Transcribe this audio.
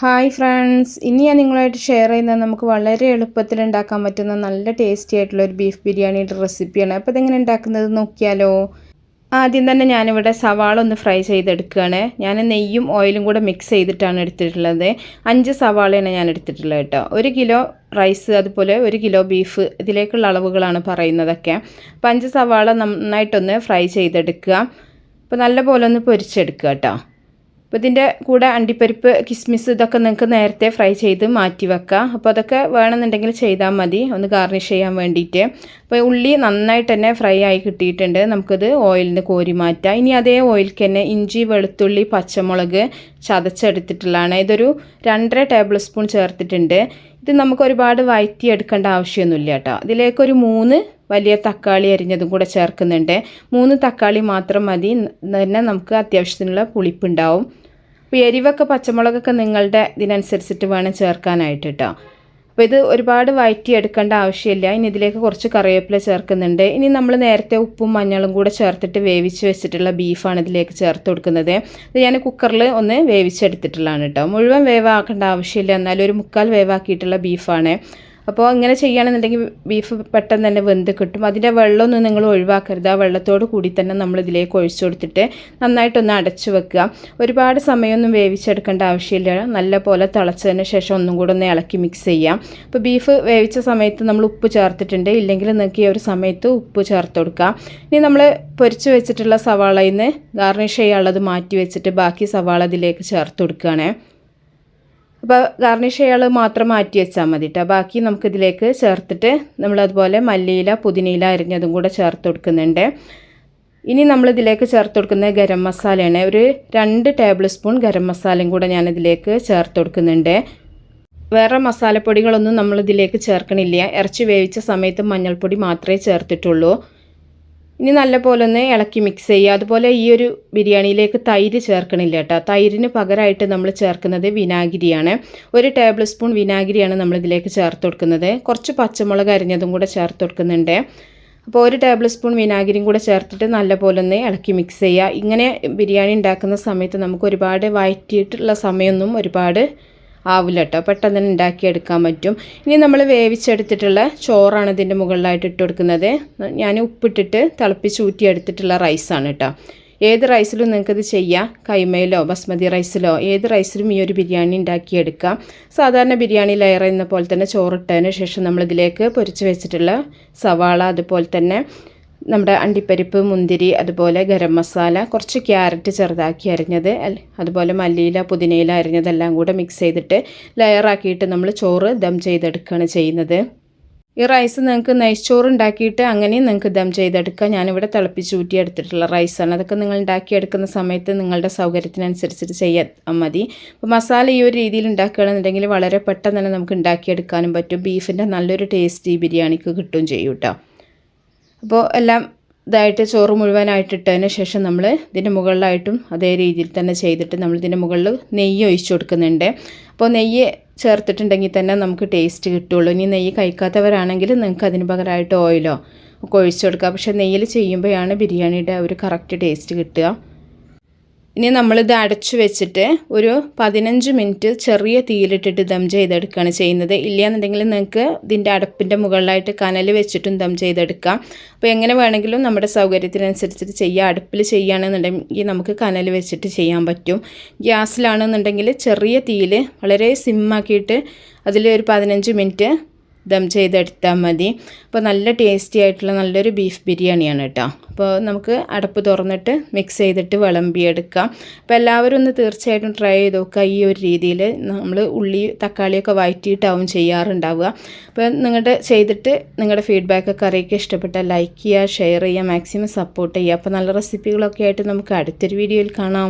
Hi friends ഇനി ഞാൻ നിങ്ങളായിട്ട് ഷെയർ ചെയ്യുന്നത് നമുക്ക് വളരെ എളുപ്പത്തിൽ ഉണ്ടാക്കാൻ പറ്റുന്ന നല്ല ടേസ്റ്റി ആയിട്ടുള്ള ഒരു ബീഫ് ബിരിയാണിയുടെ റെസിപ്പിയാണ് അപ്പോൾ ഇതെങ്ങനെ ഉണ്ടാക്കുന്നത് നോക്കിയാലോ? ആദ്യം തന്നെ ഞാനിവിടെ സവാള ഒന്ന് ഫ്രൈ ചെയ്തെടുക്കുകയാണ്. ഞാൻ നെയ്യും ഓയിലും കൂടെ മിക്സ് ചെയ്തിട്ടാണ് എടുത്തിട്ടുള്ളത്. അഞ്ച് സവാളയാണ് ഞാൻ എടുത്തിട്ടുള്ളത് കേട്ടോ. ഒരു കിലോ റൈസ് അതുപോലെ ഒരു കിലോ ബീഫ് ഇതിലേക്കുള്ള അളവുകളാണ് പറയുന്നതൊക്കെ. അപ്പോൾ അഞ്ച് സവാള നന്നായിട്ടൊന്ന് ഫ്രൈ ചെയ്തെടുക്കുക. അപ്പോൾ നല്ലപോലെ ഒന്ന് പൊരിച്ചെടുക്കുക കേട്ടോ. അപ്പോൾ ഇതിന്റെ കൂടെ അണ്ടിപ്പരിപ്പ് കിസ്മിസ് ഇതൊക്കെ നിങ്ങൾക്ക് നേരത്തെ ഫ്രൈ ചെയ്ത് മാറ്റി വെക്കാം. അപ്പോൾ അതൊക്കെ വേണമെന്നുണ്ടെങ്കിൽ ചെയ്താൽ മതി. ഒന്ന് ഗാർണിഷ് ചെയ്യാൻ വേണ്ടിയിട്ട്. അപ്പോൾ ഉള്ളി നന്നായിട്ട് തന്നെ ഫ്രൈ ആയി കിട്ടിയിട്ടുണ്ട്. നമുക്കത് ഓയിലിൽ നിന്ന് കോരി മാറ്റാം. ഇനി അതേ ഓയിൽക്ക് തന്നെ ഇഞ്ചി വെളുത്തുള്ളി പച്ചമുളക് ചതച്ചെടുത്തിട്ടുള്ളതാണ്. ഇതൊരു രണ്ടര ടേബിൾ സ്പൂൺ ചേർത്തിട്ടുണ്ട്. ഇത് നമുക്ക് ഒരുപാട് വയറ്റി എടുക്കേണ്ട ആവശ്യമൊന്നുമില്ല കേട്ടോ. ഇതിലേക്കൊരു മൂന്ന് വലിയ തക്കാളി അരിഞ്ഞതും കൂടെ ചേർക്കുന്നുണ്ട്. മൂന്ന് തക്കാളി മാത്രം മതി. തന്നെ നമുക്ക് അത്യാവശ്യത്തിനുള്ള പുളിപ്പുണ്ടാവും. അപ്പോൾ എരിവൊക്കെ പച്ചമുളകൊക്കെ നിങ്ങളുടെ ഇതിനനുസരിച്ചിട്ട് വേണം ചേർക്കാനായിട്ട് കേട്ടോ. അപ്പോൾ ഇത് ഒരുപാട് വയറ്റി എടുക്കേണ്ട ആവശ്യമില്ല. ഇനി ഇതിലേക്ക് കുറച്ച് കറിവേപ്പില ചേർക്കുന്നുണ്ട്. ഇനി നമ്മൾ നേരത്തെ ഉപ്പും മഞ്ഞളും കൂടെ ചേർത്തിട്ട് വേവിച്ച് വെച്ചിട്ടുള്ള ബീഫാണ് ഇതിലേക്ക് ചേർത്ത് കൊടുക്കുന്നത്. ഞാൻ കുക്കറിൽ ഒന്ന് വേവിച്ചെടുത്തിട്ടുള്ളതാണ് കേട്ടോ. മുഴുവൻ വേവാക്കേണ്ട ആവശ്യമില്ല. എന്നാലും ഒരു മുക്കാൽ വേവാക്കിയിട്ടുള്ള ബീഫാണ്. അപ്പോൾ ഇങ്ങനെ ചെയ്യുകയാണെന്നുണ്ടെങ്കിൽ ബീഫ് പെട്ടെന്ന് തന്നെ വെന്ത് കിട്ടും. അതിന്റെ വെള്ളമൊന്നും നിങ്ങൾ ഒഴിവാക്കരുത്. ആ വെള്ളത്തോട് കൂടി തന്നെ നമ്മൾ ഇതിലേക്ക് ഒഴിച്ചു കൊടുത്തിട്ട് നന്നായിട്ടൊന്ന് അടച്ചു വെക്കുക. ഒരുപാട് സമയമൊന്നും വേവിച്ചെടുക്കേണ്ട ആവശ്യമില്ല. നല്ല പോലെ തിളച്ചതിന് ശേഷം ഒന്നും കൂടെ ഒന്ന് ഇളക്കി മിക്സ് ചെയ്യാം. അപ്പോൾ ബീഫ് വേവിച്ച സമയത്ത് നമ്മൾ ഉപ്പ് ചേർത്തിട്ടുണ്ട്. ഇല്ലെങ്കിൽ നിങ്ങൾക്ക് ഈ ഒരു സമയത്ത് ഉപ്പ് ചേർത്ത് കൊടുക്കാം. ഇനി നമ്മൾ പൊരിച്ച് വെച്ചിട്ടുള്ള സവാളയിൽ നിന്ന് ഗാർണിഷ് ചെയ്യാനുള്ളത് മാറ്റി വെച്ചിട്ട് ബാക്കി സവാള ഇതിലേക്ക് ചേർത്ത് കൊടുക്കുകയാണേ. അപ്പോൾ ഗാർണിഷ് അയാൾ മാത്രം മാറ്റി വെച്ചാൽ മതി കേട്ടോ ബാക്കി നമുക്കിതിലേക്ക് ചേർത്തിട്ട് നമ്മളതുപോലെ മല്ലിയില പുതിനയില അരിഞ്ഞതും കൂടെ ചേർത്ത് കൊടുക്കുന്നുണ്ട്. ഇനി നമ്മളിതിലേക്ക് ചേർത്ത് കൊടുക്കുന്ന ഗരം മസാലയാണ്. ഒരു രണ്ട് ടേബിൾ സ്പൂൺ ഗരം മസാലയും കൂടെ ഞാനിതിലേക്ക് ചേർത്ത് കൊടുക്കുന്നുണ്ട്. വേറെ മസാലപ്പൊടികളൊന്നും നമ്മളിതിലേക്ക് ചേർക്കണില്ല. ഇറച്ചി വേവിച്ച സമയത്ത് മഞ്ഞൾപ്പൊടി മാത്രമേ ചേർത്തിട്ടുള്ളൂ. ഇനി നല്ലപോലെ ഒന്ന് ഇളക്കി മിക്സ് ചെയ്യുക. അതുപോലെ ഈ ഒരു ബിരിയാണിയിലേക്ക് തൈര് ചേർക്കണില്ല കേട്ടോ. തൈരിന് പകരമായിട്ട് നമ്മൾ ചേർക്കുന്നത് വിനാഗിരിയാണ്. ഒരു ടേബിൾ സ്പൂൺ വിനാഗിരിയാണ് നമ്മൾ ഇതിലേക്ക് ചേർത്ത് കൊടുക്കുന്നത്. കുറച്ച് പച്ചമുളക് അരിഞ്ഞതും കൂടെ ചേർത്ത് കൊടുക്കുന്നുണ്ട്. അപ്പോൾ ഒരു ടേബിൾ സ്പൂൺ വിനാഗിരിയും കൂടെ ചേർത്തിട്ട് നല്ലപോലെ ഒന്ന് ഇളക്കി മിക്സ് ചെയ്യുക. ഇങ്ങനെ ബിരിയാണി ഉണ്ടാക്കുന്ന സമയത്ത് നമുക്ക് ഒരുപാട് വയറ്റിയിട്ടുള്ള സമയമൊന്നും ഒരുപാട് ആവില്ല കേട്ടോ പെട്ടെന്ന് തന്നെ ഉണ്ടാക്കിയെടുക്കാൻ പറ്റും. ഇനി നമ്മൾ വേവിച്ചെടുത്തിട്ടുള്ള ചോറാണ് ഇതിന്റെ മുകളിലായിട്ട് ഇട്ട് കൊടുക്കുന്നത് ഞാൻ ഉപ്പിട്ടിട്ട് തിളപ്പിച്ച് ഊറ്റിയെടുത്തിട്ടുള്ള റൈസാണ് കേട്ടോ ഏത് റൈസിലും നിങ്ങൾക്കത് ചെയ്യാം. കൈമയിലോ ബസ്മതി റൈസിലോ ഏത് റൈസിലും ഈ ഒരു ബിരിയാണി ഉണ്ടാക്കിയെടുക്കാം. സാധാരണ ബിരിയാണി ലെയർ എന്ന പോലെ തന്നെ ചോറിട്ടതിന് ശേഷം നമ്മളിതിലേക്ക് പൊരിച്ച് വെച്ചിട്ടുള്ള സവാള അതുപോലെ തന്നെ നമ്മുടെ അണ്ടിപ്പരിപ്പ് മുന്തിരി അതുപോലെ ഗരം മസാല കുറച്ച് ക്യാരറ്റ് ചെറുതാക്കി അരിഞ്ഞത് അതുപോലെ മല്ലിയില പുതിനയില അരിഞ്ഞതെല്ലാം കൂടെ മിക്സ് ചെയ്തിട്ട് ലെയറാക്കിയിട്ട് നമ്മൾ ചോറ് ദം ചെയ്തെടുക്കുകയാണ് ചെയ്യുന്നത്. ഈ റൈസ് നിങ്ങൾക്ക് നെയ്ച്ചോറ് ഉണ്ടാക്കിയിട്ട് അങ്ങനെയും നിങ്ങൾക്ക് ദം ചെയ്തെടുക്കാം. ഞാനിവിടെ തിളപ്പിച്ച് ഊറ്റിയെടുത്തിട്ടുള്ള റൈസാണ് അതൊക്കെ നിങ്ങൾ ഉണ്ടാക്കിയെടുക്കുന്ന സമയത്ത് നിങ്ങളുടെ സൗകര്യത്തിനനുസരിച്ചിട്ട് ചെയ്യാൻ മതി. അപ്പോൾ മസാല ഈ ഒരു രീതിയിൽ ഉണ്ടാക്കുകയാണെന്നുണ്ടെങ്കിൽ വളരെ പെട്ടെന്ന് തന്നെ നമുക്ക് ഉണ്ടാക്കിയെടുക്കാനും പറ്റും. ബീഫിന്റെ നല്ലൊരു ടേസ്റ്റ് ബിരിയാണിക്ക് കിട്ടുകയും ചെയ്യും കേട്ടോ അപ്പോൾ എല്ലാം ഇതായിട്ട് ചോറ് മുഴുവനായിട്ട് ഇട്ടതിന് ശേഷം നമ്മൾ ഇതിന്റെ മുകളിലായിട്ടും അതേ രീതിയിൽ തന്നെ ചെയ്തിട്ട് നമ്മൾ ഇതിന്റെ മുകളിൽ നെയ്യ് ഒഴിച്ചു കൊടുക്കുന്നുണ്ട്. അപ്പോൾ നെയ്യ് ചേർത്തിട്ടുണ്ടെങ്കിൽ തന്നെ നമുക്ക് ടേസ്റ്റ് കിട്ടുള്ളൂ ഇനി നെയ്യ് കഴിക്കാത്തവരാണെങ്കിൽ നിങ്ങൾക്ക് അതിന് പകരമായിട്ട് ഓയിലോ ഒക്കെ ഒഴിച്ചു കൊടുക്കുക പക്ഷേ നെയ്യിൽ ചെയ്യുമ്പോഴാണ് ബിരിയാണിയുടെ ഒരു കറക്റ്റ് ടേസ്റ്റ് കിട്ടുക. ഇനി നമ്മളിത് അടച്ചു വെച്ചിട്ട് ഒരു പതിനഞ്ച് മിനിറ്റ് ചെറിയ തീയിലിട്ടിട്ട് ദം ചെയ്തെടുക്കുകയാണ് ചെയ്യുന്നത്. ഇല്ലയെന്നുണ്ടെങ്കിൽ നിങ്ങൾക്ക് ഇതിന്റെ അടപ്പിന്റെ മുകളിലായിട്ട് കനൽ വെച്ചിട്ടും ദം ചെയ്തെടുക്കാം. അപ്പോൾ എങ്ങനെ വേണമെങ്കിലും നമ്മുടെ സൗകര്യത്തിനനുസരിച്ചിട്ട് ചെയ്യാം. അടുപ്പിൽ ചെയ്യുകയാണെന്നുണ്ടെങ്കിൽ നമുക്ക് കനൽ വെച്ചിട്ട് ചെയ്യാൻ പറ്റും. ഗ്യാസിലാണെന്നുണ്ടെങ്കിൽ ചെറിയ തീയിൽ വളരെ സിമ്മാക്കിയിട്ട് അതിൽ ഒരു പതിനഞ്ച് മിനിറ്റ് ദം ചെയ്തെടുത്താൽ മതി. അപ്പോൾ നല്ല ടേസ്റ്റി ആയിട്ടുള്ള നല്ലൊരു ബീഫ് ബിരിയാണിയാണ് കേട്ടോ. അപ്പോൾ നമുക്ക് അടപ്പ് തുറന്നിട്ട് മിക്സ് ചെയ്തിട്ട് വിളമ്പിയെടുക്കാം. അപ്പോൾ എല്ലാവരും ഒന്ന് തീർച്ചയായിട്ടും ട്രൈ ചെയ്ത് നോക്കുക. ഈ ഒരു രീതിയിൽ നമ്മൾ ഉള്ളി തക്കാളിയൊക്കെ വഴറ്റിയിട്ടാവും ചെയ്യാറുണ്ടാവുക. അപ്പോൾ നിങ്ങളുടെ ചെയ്തിട്ട് നിങ്ങളുടെ ഫീഡ്ബാക്കൊക്കെ അറിയിക്കുക. ഇഷ്ടപ്പെട്ടാൽ ലൈക്ക് ചെയ്യുക ഷെയർ ചെയ്യുക മാക്സിമം സപ്പോർട്ട് ചെയ്യുക. അപ്പോൾ നല്ല റെസിപ്പികളൊക്കെ ആയിട്ട് നമുക്ക് അടുത്തൊരു വീഡിയോയിൽ കാണാം.